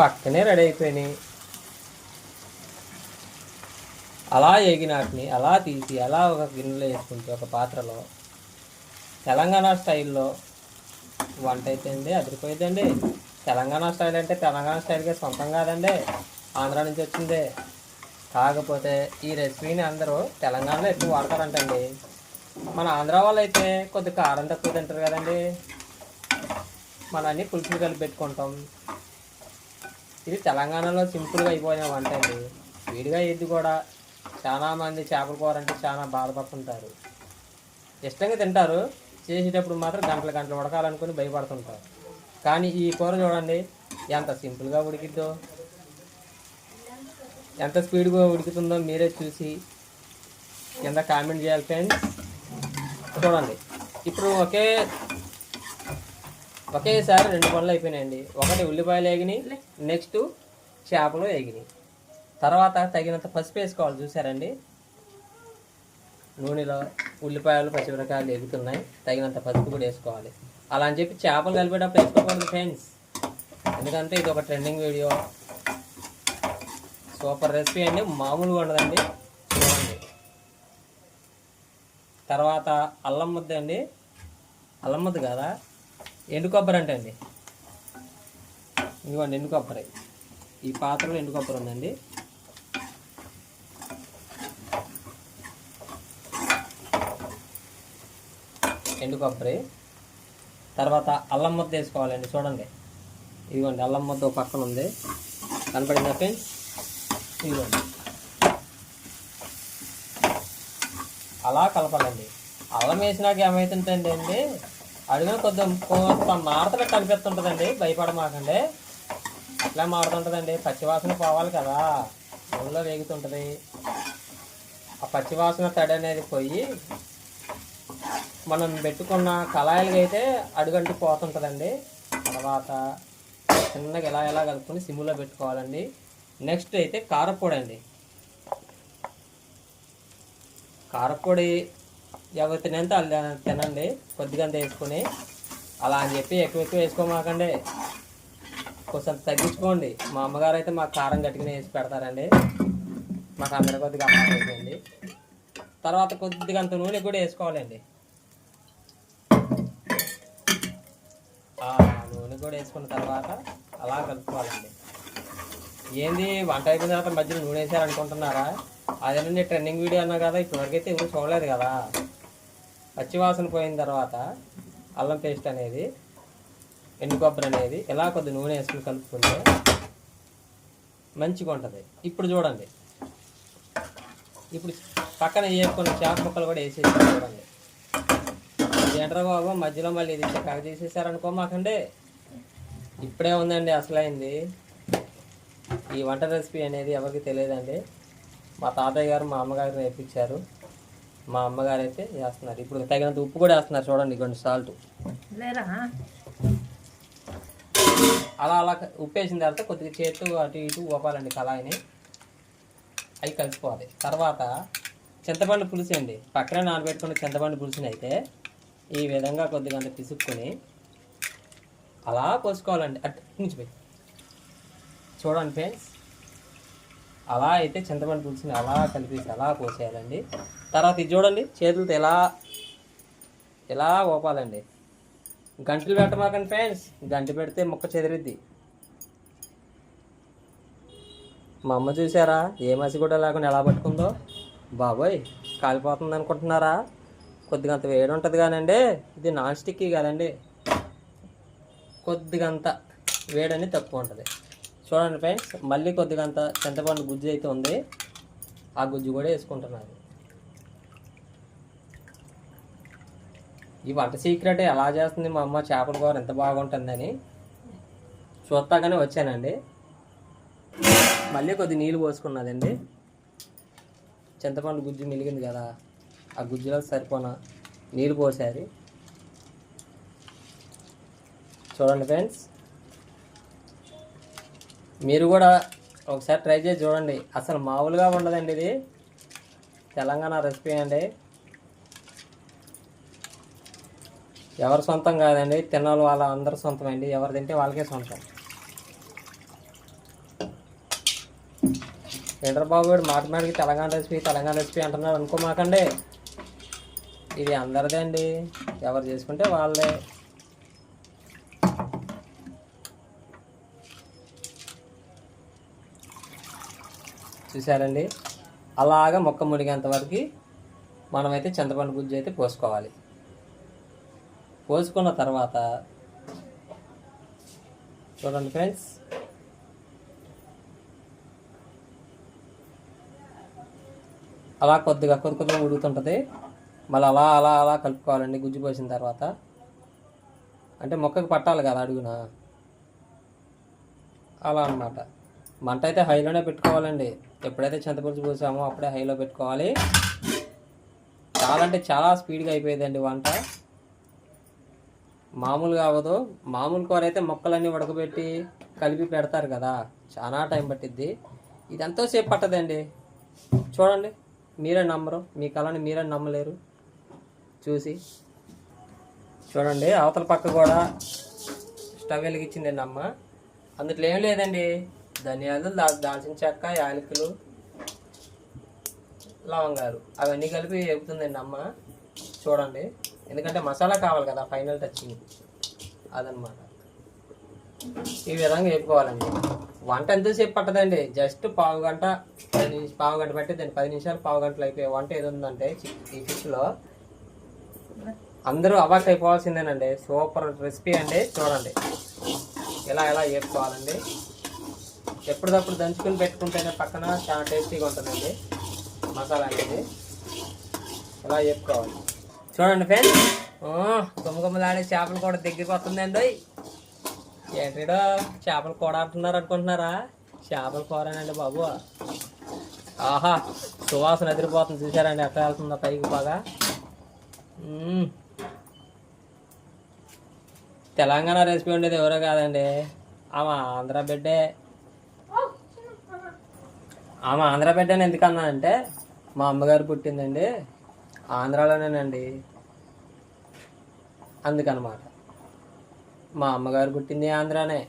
పక్కనే రెడీ అయిపోయినాయి. అలా ఎగినాటిని అలా తీసి అలా ఒక గిన్నెలో వేసుకుంటే ఒక పాత్రలో తెలంగాణ స్టైల్లో వంట అయితే అండి అదిరిపోయిందండి తెలంగాణ స్టైల్ అంటే తెలంగాణ స్టైల్గా సొంతం కాదండి ఆంధ్ర నుంచి వచ్చిందే. కాకపోతే ఈ రెసిపీని అందరూ తెలంగాణలో ఎక్కువ వాడతారంటండి. మన ఆంధ్ర వాళ్ళు అయితే కొద్ది కారం తక్కువ తింటారు కదండి. మన అన్ని పులుసులు కలిపి పెట్టుకుంటాం. ఇది తెలంగాణలో సింపుల్గా అయిపోయిన వంట అండి. విడిగా ఇది కూడా. చాలామంది చేపల కూర అంటే చాలా బాధపడుతుంటారు. ఇష్టంగా తింటారు. చేసేటప్పుడు మాత్రం గంటల గంటలు ఉడకాలనుకుని భయపడుతుంటారు. కానీ ఈ కూర చూడండి ఎంత సింపుల్గా ఉడికిద్దో. ఎంత స్పీడ్గా ఉడుకుతుందో మీరే చూసి కింద కామెంట్ చేయాలి ఫ్రెండ్స్. చూడండి. ఇప్పుడు ఒకే ఒకేసారి రెండు పనులు అయిపోయినాయండి. ఒకటి ఉల్లిపాయలు వేగినాయి నెక్స్ట్ చేపలు వేగినాయి తర్వాత తగినంత పసుపు వేసుకోవాలి చూసారండి? నూనెలో ఉల్లిపాయలు పచ్చిమిరకాయలు ఎగుతున్నాయి. తగినంత పసుపు కూడా వేసుకోవాలి. అలా అని చెప్పి చేపలు కలిపేటప్పుడు వేసుకోకూడదు ఫ్రెండ్స్. ఎందుకంటే ఇది ఒక ట్రెండింగ్ వీడియో. సూపర్ రెసిపీ అండి. మామూలుగా ఉండదండి. చూడండి. తర్వాత అల్లం ముద్ద అండి. అల్లం ముద్ద కదా? ఎండు కొబ్బరి అంటే అండి ఇదిగోండి ఎండు కొబ్బరి. ఈ పాత్రలో ఎండు కొబ్బరి ఉందండి. ఎండు కొబ్బరి. తర్వాత అల్లం ముద్ద వేసుకోవాలండి చూడండి. ఇదిగోండి అల్లం ముద్ద ఒక పక్కన ఉంది. కనపడిందా ఫ్రెండ్స్? ఇదిగోండి. అలా కలపాలండి. అల్లం వేసినాక ఏమవుతుందండి అండి. అడుగున కొద్దిగా కొంత మాడతలు కనిపిస్తుంటుందండి భయపడమాకండి. అట్లా మారుతుంటుందండి పచ్చివాసన పోవాలి కదా నూనెలో వేగుతుంటుంది ఆ పచ్చివాసన తడి అనేది పోయి మనం పెట్టుకున్న కళాయిలకి అయితే అడుగంటి పోతుంటుందండి. తర్వాత చిన్నగా ఎలా ఎలా కలుపుకొని సిమ్లో పెట్టుకోవాలండి. నెక్స్ట్ అయితే కారపొడి అండి కారపొడి ఎవరు తినేంత వాళ్ళు తినండి కొద్దిగా అంత వేసుకొని. అలా అని చెప్పి ఎక్కువ ఎక్కువ వేసుకోమాకండి. కొంచెం తగ్గించుకోండి. మా అమ్మగారు అయితే మాకు కారం గట్టిగానే వేసి పెడతారండి. మాకు అందరి కొద్దిగా అమ్మాయి తర్వాత కొద్దిగా అంత నూనె కూడా వేసుకోవాలండి. నూనె కూడా వేసుకున్న తర్వాత అలా కలుపుకోవాలండి. ఏంది వంట అయిపోయిన తర్వాత మధ్యలో నూనె వేసారనుకుంటున్నారా? అదేనండి ట్రెండింగ్ వీడియో అన్నా కదా ఇప్పటివరకైతే ఎవరు చూడలేదు కదా. పచ్చివాసన పోయిన తర్వాత అల్లం పేస్ట్ అనేది ఎండు కొబ్బరి అనేది ఎలా కొద్ది నూనె వేసుకుని కలుపుకుంటే మంచిగా ఉంటుంది. ఇప్పుడు చూడండి. ఇప్పుడు పక్కన వేసుకున్న చేప ముక్కలు కూడా వేసేసి చూడండి. ఏంట్రా బాబు? మధ్యలో మళ్ళీ ఇది చక్కగా తీసేసారనుకో మాకండి. ఇప్పుడే ఉందండి అసలైంది. ఈ వంట రెసిపీ అనేది ఎవరికి తెలియదండి. మా తాతయ్య గారు మా అమ్మగారు నేర్పించారు. మా అమ్మగారు అయితే చేస్తున్నారు ఇప్పుడు తగినంత ఉప్పు కూడా వేస్తున్నారు చూడండి కొన్ని సాల్ట్ అలా అలా ఉప్పు వేసిన తర్వాత కొద్దిగా చేతు అటు ఇటు ఊపాలండి కళాయిని. అవి కలిసిపోవాలి తర్వాత చింతపండు పులుసు అండి. పక్కనే నానబెట్టుకున్న చింతపండు పులుసుని అయితే ఈ విధంగా కొద్దిగా అంత పిసుక్కుని అలా పోసుకోవాలండి అటు నుంచి చూడండి ఫ్రెండ్స్ అలా అయితే చింతపండు పులుసుని అలా కలిపేసి అలా పోసేయాలండి తర్వాత ఇది చూడండి చేతులతో ఎలా ఎలా ఓపాలండి. గంటలు పెట్టమాకండి ఫ్రెండ్స్ గంట పెడితే ముక్క చెదిరిద్ది. మా అమ్మ చూసారా ఏ మసి కూడా లేకుండా ఎలా పట్టుకుందో? బాబోయ్ కాలిపోతుంది అనుకుంటున్నారా? కొద్దిగా అంత వేడి ఉంటుంది కానండి ఇది నాన్ స్టిక్ కదండి. కొద్దిగంత వేడని తక్కువ ఉంటుంది. చూడండి ఫ్రెండ్స్ మళ్ళీ కొద్దిగా అంత చింతపండు గుజ్జు అయితే ఉంది. ఆ గుజ్జు కూడా వేసుకుంటున్నారు ఈ వంట సీక్రెట్ ఎలా చేస్తుంది మా అమ్మ చేపల కూర ఎంత బాగుంటుందని చూస్తాగానే వచ్చానండి. మళ్ళీ కొద్ది నీళ్ళు పోసుకున్నదండి చింతపండు గుజ్జు మిలిగింది కదా ఆ గుజ్జులో సరిపోన నీళ్ళు పోసారు. చూడండి ఫ్రెండ్స్ మీరు కూడా ఒకసారి ట్రై చేసి చూడండి. అసలు మామూలుగా ఉండదండి ఇది. తెలంగాణ రెసిపీ అండి. ఎవరి సొంతం కాదండి. తినాలి వాళ్ళ అందరి సొంతం అండి. ఎవరు తింటే వాళ్ళకే సొంతం. చంద్రబాబు గారు మాట మాటికి తెలంగాణ రెసిపీ తెలంగాణ రెసిపీ అంటున్నారు అనుకోమాకండి. ఇది అందరిదే అండి. ఎవరు చేసుకుంటే వాళ్ళే చూసారండి అలాగా మొక్క మునిగేంత వరకు మనమైతే చింతపండు గుజ్జు అయితే పోసుకోవాలి పోసుకున్న తర్వాత చూడండి ఫ్రెండ్స్. అలా కొద్దిగా కొద్ది కొద్దిగా ఉడుకుతుంటుంది. మళ్ళీ అలా అలా అలా కలుపుకోవాలండి గుజ్జు పోసిన తర్వాత. అంటే మొక్కకి పట్టాలి కదా అడుగున. అలా అన్నమాట. మంట అయితే హైలోనే పెట్టుకోవాలండి. ఎప్పుడైతే చింతపులుసు పోసామో అప్పుడే హైలో పెట్టుకోవాలి. చాలా అంటే చాలా స్పీడ్గా అయిపోయిందండి వంట. మామూలుగా అవ్వదు. మామూలు కూర అయితే మొక్కలన్నీ ఉడకబెట్టి కలిపి పెడతారు కదా. చాలా టైం పట్టిద్ది. ఇది ఎంతోసేపు పట్టదండి? చూడండి. మీరే నమ్మరు. మీ కళని మీరే నమ్మలేరు. చూసి. చూడండి. అవతల పక్క కూడా స్టవ్ వెలిగించిందండి అమ్మ. అందులో ఏం లేదండి? ధనియాలు దా దాల్చిన చెక్క యాలకులు లవంగాలు. అవన్నీ కలిపి వేపుతుందండి అమ్మ. చూడండి. ఎందుకంటే మసాలా కావాలి కదా ఫైనల్ టచింగ్ అదనమాట. ఈ విధంగా వేపుకోవాలండి వంట ఎంతసేపు పట్టదండి? జస్ట్ పావు గంట పది పావు గంట పట్టిద్దండి. పది నిమిషాలు పావు గంటలు అయిపోయే వంట ఏది ఉందంటే ఈ ఫిష్లో అందరూ అవాక్ అయిపోవాల్సిందేనండి. సూపర్ రెసిపీ అండి. చూడండి. ఇలా ఎలా వేపుకోవాలండి ఎప్పటికప్పుడు దంచుకుని పెట్టుకుంటేనే పక్కన చాలా టేస్టీగా ఉంటుందండి. మసాలా అనేది. ఇలా చెప్పుకోవాలి? చూడండి ఫ్రెండ్స్. గుమ్మగుమ్మలాడే చేపలు కూడా దగ్గరికి వస్తుందండి ఏంటిడో చేపలు కూర అంటున్నారు అనుకుంటున్నారా? చేపల కూరనండి బాబు. ఆహా సువాసన ఎదిరిపోతుంది. చూసారండి ఎట్లా వెళ్తుందో పైకి బాగా. తెలంగాణ రెసిపీ ఉండేది ఎవరో కాదండి. ఆమె ఆంధ్ర బిడ్డే. ఆమె ఆంధ్ర బిడ్డ అని ఎందుకన్నా అంటే మా అమ్మగారు పుట్టిందండి. ఆంధ్రాలోనేనండి. అందుకనమాట. మా అమ్మగారు పుట్టింది ఆంధ్రానే.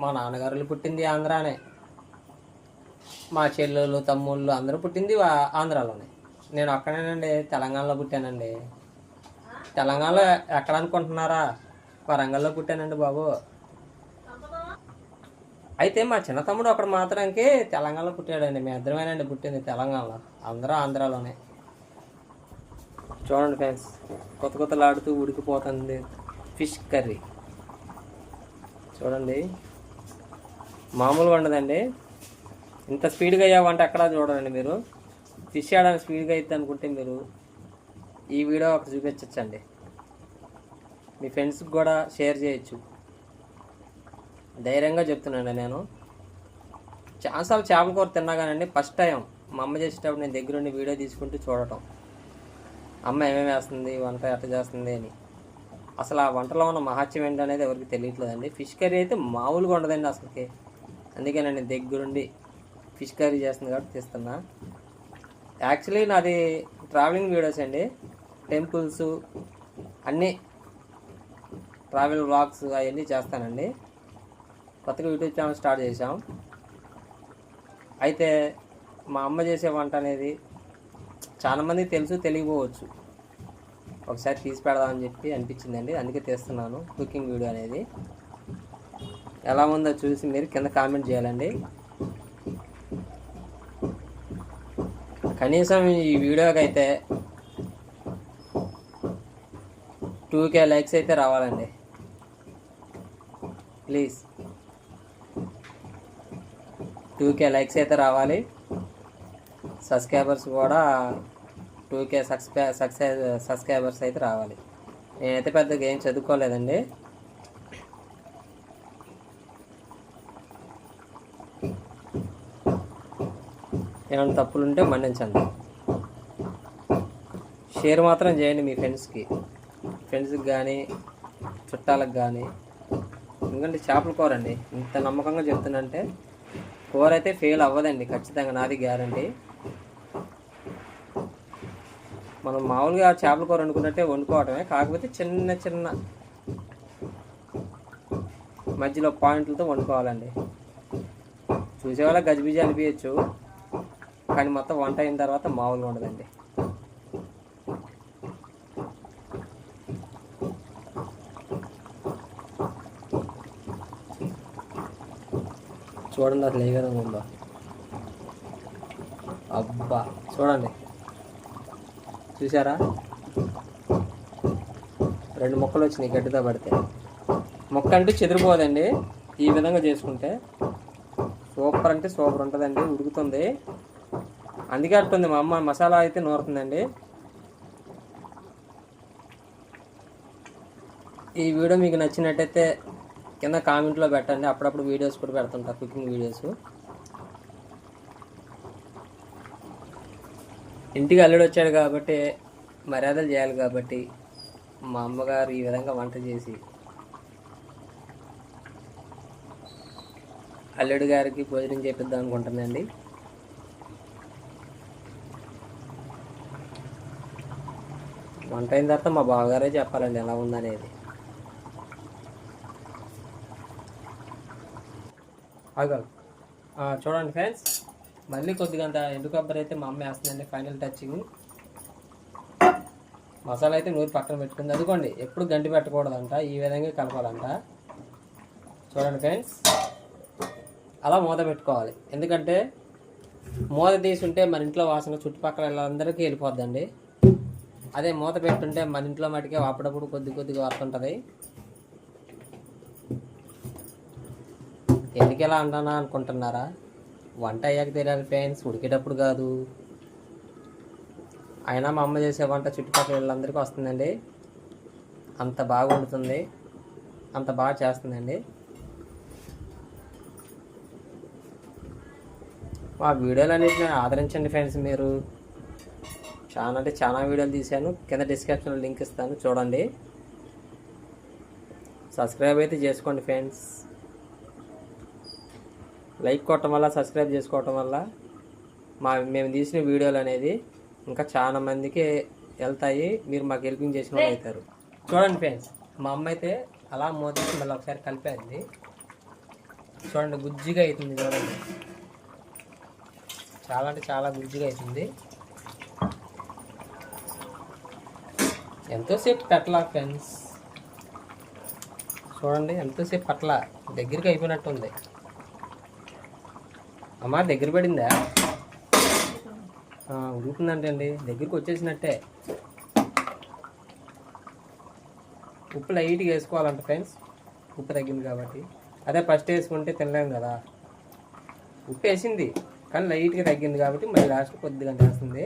మా నాన్నగారులు పుట్టింది ఆంధ్రానే. మా చెల్లెళ్ళు తమ్ముళ్ళు అందరూ పుట్టింది ఆంధ్రాలోనే. నేను అక్కడేనండి తెలంగాణలో పుట్టానండి. తెలంగాణలో ఎక్కడ అనుకుంటున్నారా? వరంగల్లో పుట్టానండి బాబు. అయితే మా చిన్న తమ్ముడు అక్కడ మాత్రానికి తెలంగాణలో పుట్టాడండి. మీ ఇద్దరమేనండి పుట్టింది తెలంగాణలో. అందరూ ఆంధ్రాలోనే. చూడండి ఫ్రెండ్స్ కొత్త కొత్తలాడుతూ ఉడికిపోతుంది ఫిష్ కర్రీ. చూడండి మామూలుగా ఉండదండి. ఇంత స్పీడ్గా అయ్యావంటే ఎక్కడా చూడండి మీరు. ఫిష్ చేయడానికి స్పీడ్గా అయితే అనుకుంటే మీరు ఈ వీడియో ఒకటి చూపించచ్చండి. మీ ఫ్రెండ్స్కి కూడా షేర్ చేయొచ్చు. ధైర్యంగా చెప్తున్నాను నేను. చాలాసార్లు చేపల కూర తిన్నా ఫస్ట్ టైం మా అమ్మ చేసేటప్పుడు నేను దగ్గరుండి వీడియో తీసుకుంటూ చూడటం. అమ్మ ఏమేమి వేస్తుంది వంట ఎట్లా చేస్తుంది అని. అసలు ఆ వంటలో ఉన్న మహత్యం ఏంటి అనేది ఎవరికి తెలియట్లేదండి. ఫిష్ కర్రీ అయితే మామూలుగా ఉండదండి అసలుకి. అందుకే నేను దగ్గరుండి ఫిష్ కర్రీ చేస్తుంది కాబట్టి తీస్తున్నా. యాక్చువల్లీ నాది ట్రావెలింగ్ వీడియోస్ అండి. టెంపుల్స్ అన్నీ ట్రావెల్ వ్లాగ్స్ అవన్నీ చేస్తానండి. కొత్తగా యూట్యూబ్ ఛానల్ స్టార్ట్ చేశాం. అయితే మా అమ్మ చేసే వంట అనేది చాలామంది తెలుసు తెలియకపోవచ్చు. ఒకసారి తీసి పెడదామని చెప్పి అనిపించిందండి. అందుకే తీస్తున్నాను కుకింగ్ వీడియో అనేది. ఎలా ఉందో చూసి మీరు కింద కామెంట్ చేయాలండి. కనీసం ఈ వీడియోకి అయితే టూ కే లైక్స్ అయితే రావాలండి. ప్లీజ్. టూ కే లైక్స్ అయితే రావాలి. సబ్స్క్రైబర్స్ కూడా టూ కే సబ్స్క్రై సక్సెస్ సబ్స్క్రైబర్స్ అయితే రావాలి. నేనైతే పెద్దగా ఏం చదువుకోలేదండి. ఏమైనా తప్పులు ఉంటే మన్నించండి. షేర్ మాత్రం చేయండి మీ ఫ్రెండ్స్కి. ఫ్రెండ్స్కి కానీ చుట్టాలకు కానీ ఎందుకంటే చేపల కోరండి ఇంత నమ్మకంగా చెప్తున్నంటే కూర అయితే ఫెయిల్ అవ్వదండి ఖచ్చితంగా నాది గ్యారంటీ మనం మామూలుగా చేపల కూర వండుకున్నట్టే వండుకోవటమే కాకపోతే చిన్న చిన్న మధ్యలో పాయింట్లతో వండుకోవాలండి. చూసేవాళ్ళ గజిబిజి అనిపించచ్చు కానీ మొత్తం వంట అయిన తర్వాత మామూలుగా ఉండదండి. చూడండి అసలు ఏ విధంగా ఉందో. అబ్బా చూడండి. చూసారా రెండు మొక్కలు వచ్చినాయి గడ్డితో పడితే. మొక్క అంటే చెదిరిపోదండి. ఈ విధంగా చేసుకుంటే సూపర్ అంటే సూపర్ ఉంటుందండి ఉడుకుతుంది. అందుకే అట్టుంది మా అమ్మ మసాలా అయితే నూరుతుందండి. ఈ వీడియో మీకు నచ్చినట్టయితే కింద కామెంట్లో పెట్టండి. అప్పుడప్పుడు వీడియోస్ కూడా పెడుతుంటా కుకింగ్ వీడియోస్. ఇంటికి అల్లుడు వచ్చాడు కాబట్టి మర్యాదలు చేయాలి కాబట్టి మా అమ్మగారు ఈ విధంగా వంట చేసి అల్లుడు గారికి భోజనం చేపిద్దాం అనుకుంటుందండి వంట అయిన తర్వాత మా బావగారే చెప్పాలండి ఎలా ఉందనేది. ఆగల్. చూడండి ఫ్రెండ్స్. మళ్ళీ కొద్దిగా అంత ఎండు కొబ్బరి అయితే మా అమ్మ వేస్తుందండి ఫైనల్ టచింగ్ మసాలా అయితే నూరి పక్కన పెట్టుకుంది. అదుకోండి ఎప్పుడు గంటి పెట్టకూడదంట ఈ విధంగా కలపాలంట. చూడండి ఫ్రెండ్స్. అలా మూత పెట్టుకోవాలి. ఎందుకంటే మూత తీసుంటే మన ఇంట్లో వాసన చుట్టుపక్కల వాళ్ళందరికీ వెళ్ళిపోద్దండి. అదే మూత పెట్టుంటే మన ఇంట్లో మటుకే అప్పుడప్పుడు కొద్ది కొద్దిగా వస్తుంటుంది. ఎందుకు ఎలా అంటానా అనుకుంటున్నారా? వంట అయ్యాక తెలియాలి ఫ్రెండ్స్ ఉడికేటప్పుడు కాదు. అయినా మా అమ్మ చేసే వంట చుట్టుపక్కల వీళ్ళందరికీ వస్తుందండి. అంత బాగా వండుతుంది. అంత బాగా చేస్తుందండి. మా వీడియోలు అన్నింటిని ఆదరించండి ఫ్రెండ్స్ మీరు. చాలా అంటే చాలా వీడియోలు తీశాను. కింద డిస్క్రిప్షన్లో లింక్ ఇస్తాను చూడండి. సబ్స్క్రైబ్ అయితే చేసుకోండి ఫ్రెండ్స్. లైక్ కొట్టడం వల్ల సబ్స్క్రైబ్ చేసుకోవటం వల్ల మా మేము తీసిన వీడియోలు అనేది ఇంకా చాలా మందికి వెళ్తాయి. మీరు మాకు హెల్పింగ్ చేసిన వాళ్ళు అవుతారు. చూడండి ఫ్రెండ్స్ మా అమ్మ అయితే అలా మోతీసి మళ్ళీ ఒకసారి కలిపేది. చూడండి గుజ్జిగా అవుతుంది చూడండి. చాలా అంటే చాలా గుజ్జిగా అవుతుంది. ఎంతోసేపు పెట్టలా ఫ్రెండ్స్? చూడండి ఎంతోసేపు పట్ల దగ్గరికి అయిపోయినట్టు ఉంది అమ్మా దగ్గర పడిందా? ఉడుకుందంటండి దగ్గరికి వచ్చేసినట్టే. ఉప్పు లైట్గా వేసుకోవాలంట ఫ్రెండ్స్. ఉప్పు తగ్గింది కాబట్టి. అదే ఫస్ట్ వేసుకుంటే తినలేము కదా. ఉప్పు వేసింది కానీ లైట్గా తగ్గింది కాబట్టి మళ్ళీ లాస్ట్ కొద్దిగా వేస్తుంది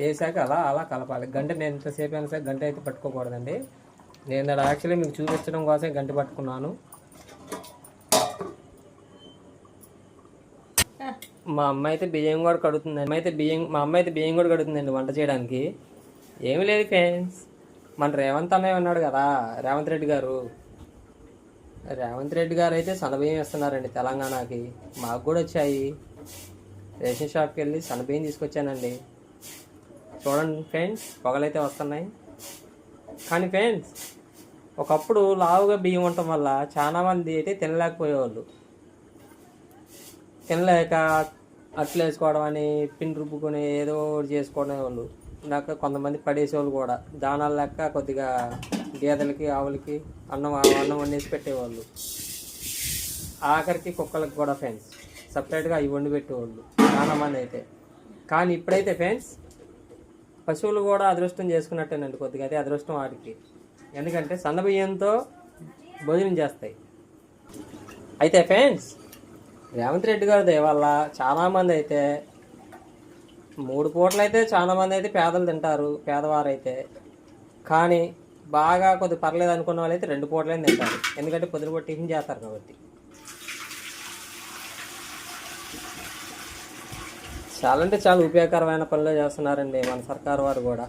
వేసాక అలా అలా కలపాలి. గంట నేను ఎంతసేపు అయినా సరే గంట అయితే పట్టుకోకూడదండి. నేను యాక్చువల్లీ మీకు చూపించడం కోసమే గంట పట్టుకున్నాను. మా అమ్మ అయితే బియ్యం కూడా కడుగుతుంది అమ్మ అయితే బియ్యం మా అమ్మ అయితే బియ్యం కూడా కడుగుతుందండి వంట చేయడానికి. ఏమీ లేదు ఫ్రెండ్స్. మన రేవంత్ అన్నయ్య ఉన్నాడు కదా రేవంత్ రెడ్డి గారు. రేవంత్ రెడ్డి గారు అయితే సన్నబియ్యం ఇస్తున్నారండి తెలంగాణకి. మాకు కూడా వచ్చాయి. రేషన్ షాప్కి వెళ్ళి సన్నబియ్యం తీసుకొచ్చానండి. చూడండి ఫ్రెండ్స్ పొగలైతే వస్తున్నాయి. కానీ ఫ్రెండ్స్ ఒకప్పుడు లావుగా బియ్యం ఉండటం వల్ల చాలామంది అయితే తినలేకపోయేవాళ్ళు. తినలేక అట్లు వేసుకోవడం అని పిండి రుబ్బుకొని ఏదో ఒకటి చేసుకోవడం వాళ్ళు నాకు కొంతమంది పడేసేవాళ్ళు కూడా. దానాలు లెక్క కొద్దిగా గేదెలకి ఆవులకి అన్నం అన్నం వండేసి పెట్టేవాళ్ళు. ఆఖరికి కుక్కలకు కూడా ఫ్రెండ్స్ సపరేట్గా అవి వండి పెట్టేవాళ్ళు. చాలా మంది అయితే. కానీ ఇప్పుడైతే ఫ్రెండ్స్ పశువులు కూడా అదృష్టం చేసుకున్నట్టేనండి కొద్దిగా. అయితే అదృష్టం వాటికి ఎందుకంటే సన్నబియ్యంతో భోజనం చేస్తాయి. అయితే ఫ్రెండ్స్ రేవంత్ రెడ్డి గారి దయవల్ల చాలామంది అయితే మూడు పూటలు అయితే చాలామంది అయితే పేదలు తింటారు పేదవారు అయితే కానీ బాగా కొద్ది పర్లేదు అనుకున్న వాళ్ళు అయితే రెండు పూటలైనా తింటారు. ఎందుకంటే పొద్దున పూట టిఫిన్ చేస్తారు కాబట్టి. చాలా అంటే చాలా ఉపయోగకరమైన పనులు చేస్తున్నారండి మన సర్కారు వారు కూడా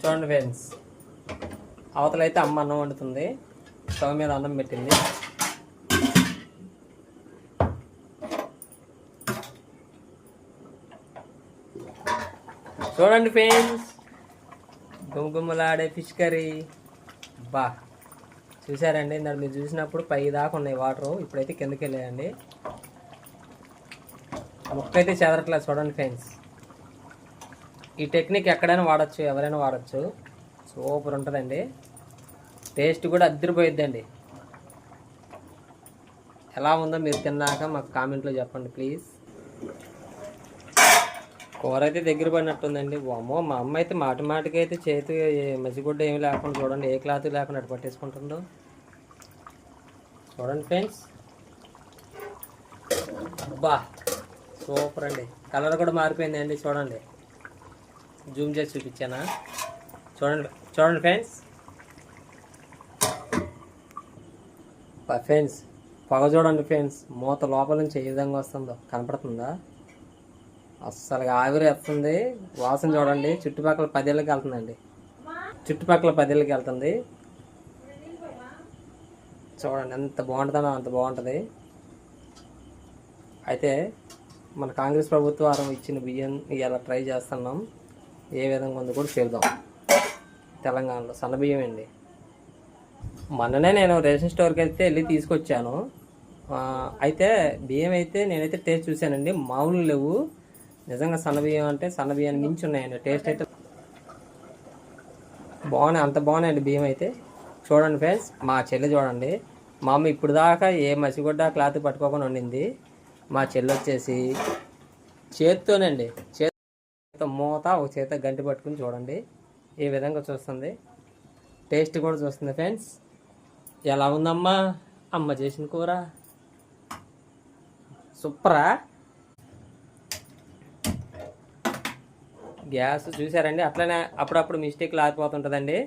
చూడండి ఫ్రెండ్స్. అవతల అయితే అమ్మ అన్నం వండుతుంది. స్టవ్ మీద అన్నం పెట్టింది. చూడండి ఫ్రెండ్స్. గుమ్మగుమ్మలాడే fish curry. బా. చూసారండి? ఇందాక మీరు చూసినప్పుడు పై దాకా ఉన్నాయి వాటరు. ఇప్పుడైతే కిందకి వెళ్ళాయండి. ముక్క అయితే చెదరట్లేదు. చూడండి ఫ్రెండ్స్. ఈ టెక్నిక్ ఎక్కడైనా వాడచ్చు ఎవరైనా వాడచ్చు. సూపర్ ఉంటుందండి. టేస్ట్ కూడా అద్దరిపోయిద్దండి. ఎలా ఉందో మీరు తిన్నాక మాకు కామెంట్లో చెప్పండి ప్లీజ్. కూర అయితే దగ్గర పడినట్టుందండి. అమ్మో మా అమ్మ అయితే మాటి మాటికి అయితే చేతి మసిగుడ్డ ఏమి లేకుండా చూడండి ఏ క్లాత్ లేకుండా అటు పట్టేసుకుంటుందో. చూడండి ఫ్రెండ్స్. అబ్బా సూపర్ అండి. కలర్ కూడా మారిపోయిందండి చూడండి. జూమ్ చేసి చూపించానా? చూడండి చూడండి ఫ్రెండ్స్. ఫ్రెండ్స్ పొగ చూడండి ఫ్రెండ్స్. మూత లోపల నుంచి ఏ విధంగా వస్తుందో కనపడుతుందా? అస్సలు ఆవిరి వస్తుంది. వాసన చూడండి. చుట్టుపక్కల పదేళ్ళకి వెళ్తుందండి. చుట్టుపక్కల పదేళ్ళకి వెళ్తుంది. చూడండి ఎంత బాగుంటుందో అంత బాగుంటుంది. అయితే మన కాంగ్రెస్ ప్రభుత్వం ఇచ్చిన బియ్యం ఇలా ట్రై చేస్తున్నాం. ఏ విధంగా ఉందో కూడా చూద్దాం. తెలంగాణలో సన్నబియ్యం అండి. మొన్ననే నేను రేషన్ స్టోర్కి వెళ్తే వెళ్ళి తీసుకొచ్చాను. అయితే బియ్యం అయితే నేనైతే టేస్ట్ చూశానండి. మామూలు లేవు. నిజంగా సన్నబియ్యం అంటే సన్నబియ్యాన్ని మించి ఉన్నాయండి. టేస్ట్ అయితే బాగున్నాయి. అంత బాగున్నాయండి బియ్యం అయితే. చూడండి ఫ్రెండ్స్ మా చెల్లి చూడండి. మా అమ్మ ఇప్పుడు దాకా ఏ మసిగుడ్డ క్లాత్ పట్టుకోకుండా ఉండింది. మా చెల్లి వచ్చేసి చేత్తోనండి. చేతితో మూత ఒక చేత గంటి పట్టుకుని చూడండి. ఈ విధంగా చూస్తుంది? టేస్ట్ కూడా చూస్తుంది ఫ్రెండ్స్. ఎలా ఉందమ్మా? అమ్మ చేసిన కూర. సూపరా? గ్యాస్ చూసారండి? అట్లనే అప్పుడప్పుడు మిస్టేక్ లేకపోతుంటుందండి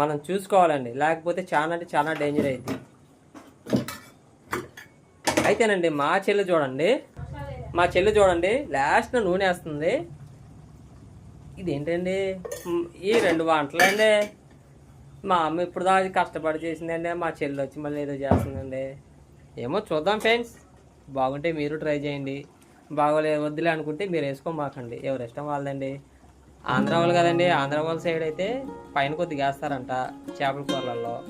మనం చూసుకోవాలండి. లేకపోతే చాలా అంటే చాలా డేంజర్ అయింది అయితేనండి మా చెల్లి చూడండి. మా చెల్లి చూడండి. లాస్ట్ నూనె వేస్తుంది. ఇదేంటండి? ఈ రెండు వంటలండి. మా అమ్మ ఇప్పుడు దాకా కష్టపడి చేసిందండి. మా చెల్లి వచ్చి మళ్ళీ ఏదో చేస్తుందండి. ఏమో చూద్దాం ఫ్రెండ్స్. బాగుంటే మీరు ట్రై చేయండి. బాగోలే వద్దులే అనుకుంటే మీరు వేసుకోమాకండి. ఎవరి ఇష్టం వాళ్ళదండి. ఆంధ్ర వాళ్ళు కదండి. ఆంధ్ర వాళ్ళ సైడ్ అయితే పైన కొద్దిగా వేస్తారంట చేపల కూరలలో.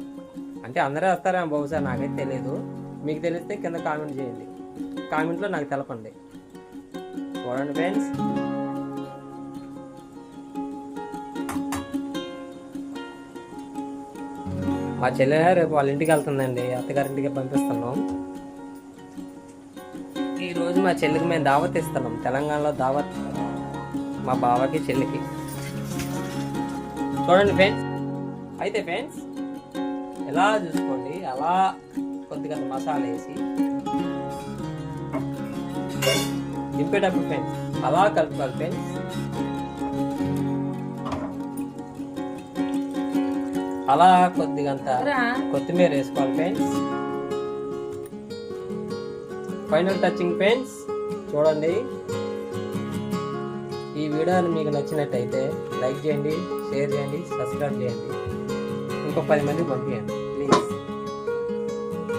అంటే అందరూ వేస్తారేమో బహుశా నాకైతే తెలియదు మీకు తెలిస్తే కింద కామెంట్ చేయండి. కామెంట్లో నాకు తెలపండి. చూడండి ఫ్రెండ్స్. మా చెల్లె రేపు వాళ్ళ ఇంటికి వెళ్తుందండి. అత్తగారింటికి పంపిస్తున్నాం. ఈరోజు మా చెల్లికి మేము దావత్ ఇస్తున్నాం. తెలంగాణలో దావత్ మా బావకి చెల్లికి. చూడండి ఫ్రెండ్స్. అయితే ఫ్రెండ్స్ ఎలా చూసుకోండి? అలా కొద్దిగా మసాలా వేసి దింపేటప్పుడు ఫ్రెండ్స్ అలా కలుపుకోవాలి ఫ్రెండ్స్. అలా కొద్దిగంత కొత్తిమీర వేసుకోవాలి ఫ్రెండ్స్ ఫైనల్ టచింగ్ ఫ్రెండ్స్ చూడండి. ఈ వీడియోని మీకు నచ్చినట్టయితే లైక్ చేయండి షేర్ చేయండి సబ్స్క్రైబ్ చేయండి. ఇంకో పది మంది పంపించండి ప్లీజ్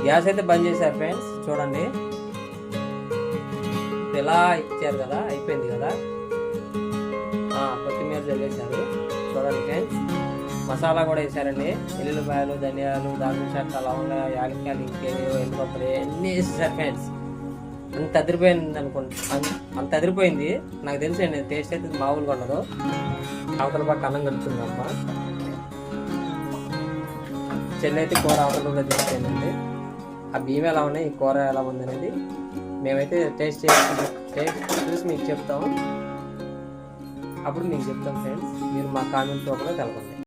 గ్యాస్ అయితే బంద్ చేశారు ఫ్రెండ్స్ చూడండి. ఎలా ఇచ్చారు కదా అయిపోయింది కదా. కొత్తిమీర చల్లేశారు. చూడండి ఫ్రెండ్స్ మసాలా కూడా వేసారండి ఎల్లుల్లిపాయలు ధనియాలు దాల్చిన చెక్క లవంగ యాలక్కాయలు ఇంకేవో ఎండుకొప్పలు అన్నీ వేసేసారు ఫ్రెండ్స్. అంత అదిరిపోయింది అనుకుంటా అంత అదిరిపోయింది. నాకు తెలుసు అండి టేస్ట్ అయితే మామూలుగా ఉండదు. అవతల పక్క అన్నం కలుపుతుంది అమ్మ. చెల్లి అయితే కూర అవతల కూడా తీసుకెళ్ళండి ఆ బియ్యం ఎలా ఉన్నాయి ఈ కూర ఎలా ఉంది అనేది మేమైతే టేస్ట్ చేసి టేస్ట్ చూసి మీకు చెప్తాము అప్పుడు మీకు చెప్తాం ఫ్రెండ్స్. మీరు మా కామెంట్ రూపంలో తెలపండి.